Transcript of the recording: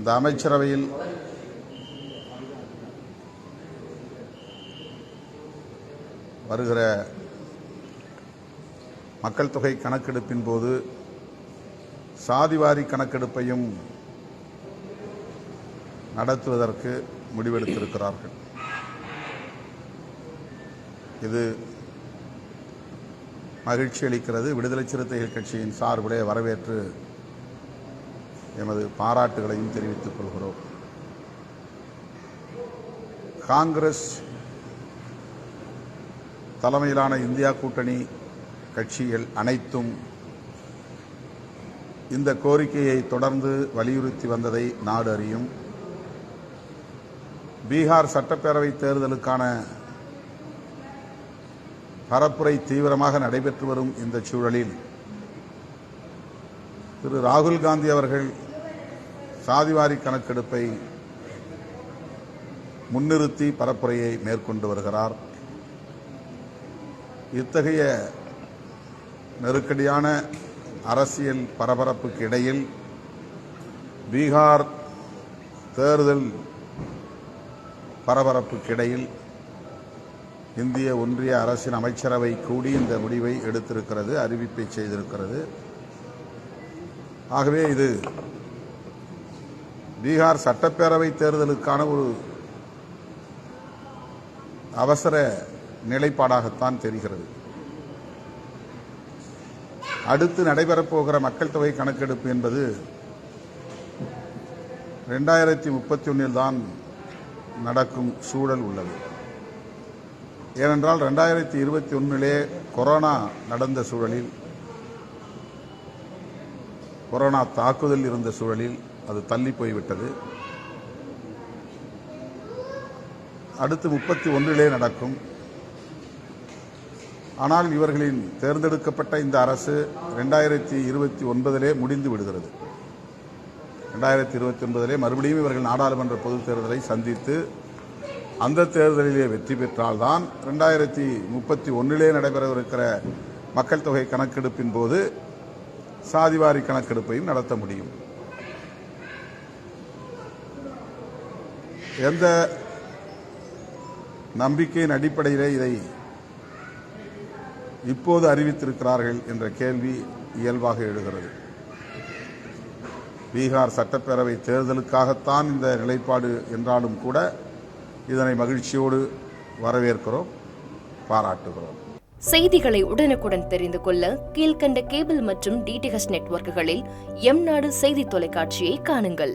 இந்த அமைச்சரவையில் வருகிற மக்கள் தொகை கணக்கெடுப்பின் போது சாதிவாரி கணக்கெடுப்பையும் நடத்துவதற்கு முடிவெடுத்திருக்கிறார்கள். இது மகிழ்ச்சி அளிக்கிறது. விடுதலை சிறுத்தைகள் கட்சியின் சார்பிலே வரவேற்று எமது பாராட்டுகளையும் தெரிவித்துக் கொள்கிறோம். காங்கிரஸ் தலைமையிலான இந்தியா கூட்டணி கட்சிகள் அனைத்தும் இந்த கோரிக்கையை தொடர்ந்து வலியுறுத்தி வந்ததை நாடு அறியும். பீகார் சட்டப்பேரவை தேர்தலுக்கான பரப்புரை தீவிரமாக நடைபெற்று வரும் இந்த சூழலில் திரு ராகுல் காந்தி அவர்கள் சாதிவாரி கணக்கெடுப்பை முன்னிறுத்தி பரப்புரையை மேற்கொண்டு வருகிறார். இத்தகைய நெருக்கடியான அரசியல் பரபரப்புக்கு இடையில் பீகார் தேர்தல் பரபரப்புக்கு இடையில் இந்திய ஒன்றிய அரசின் அமைச்சரவை கூடி இந்த முடிவை எடுத்திருக்கிறது அறிவிப்பை செய்திருக்கிறது. ஆகவே இது பீகார் சட்டப்பேரவை தேர்தலுக்கான ஒரு அவசர நிலைப்பாடாகத்தான் தெரிகிறது. அடுத்து நடைபெறப்போகிற மக்கள் தொகை கணக்கெடுப்பு என்பது ரெண்டாயிரத்தி முப்பத்தி ஒன்றில் தான் நடக்கும் சூழல் உள்ளது. ஏனென்றால் ரெண்டாயிரத்தி இருபத்தி ஒன்றிலே கொரோனா நடந்த சூழலில் கொரோனா தாக்குதல் இருந்த சூழலில் அது தள்ளி போய்விட்டது. அடுத்து முப்பத்தி ஒன்றிலே நடக்கும். ஆனால் இவர்களின் தேர்ந்தெடுக்கப்பட்ட இந்த அரசு ரெண்டாயிரத்தி இருபத்தி ஒன்பதிலே முடிந்து விடுகிறது. ரெண்டாயிரத்தி இருபத்தி ஒன்பதிலே மறுபடியும் இவர்கள் நாடாளுமன்ற பொதுத் தேர்தலை சந்தித்து அந்த தேர்தலிலே வெற்றி பெற்றால்தான் ரெண்டாயிரத்தி முப்பத்தி ஒன்றிலே நடைபெறவிருக்கிற மக்கள் தொகை கணக்கெடுப்பின் போது சாதிவாரி கணக்கெடுப்பையும் நடத்த முடியும். எந்த நம்பிக்கையின் அடிப்படையிலே இதை இப்போது அறிவித்திருக்கிறார்கள் என்ற கேள்வி இயல்பாக எழுகிறது. பீகார் சட்டப்பேரவை தேர்தலுக்காகத்தான் இந்த நிலைப்பாடு என்றாலும் கூட இதனை மகிழ்ச்சியோடு வரவேற்கிறோம் பாராட்டுகிறோம். செய்திகளை உடனுக்குடன் தெரிந்து கொள்ள கீழ்க்கண்ட கேபிள் மற்றும் டிடிஹெச் நெட்வொர்க்குகளில் எம் நாடு செய்தி தொலைக்காட்சியை காணுங்கள்.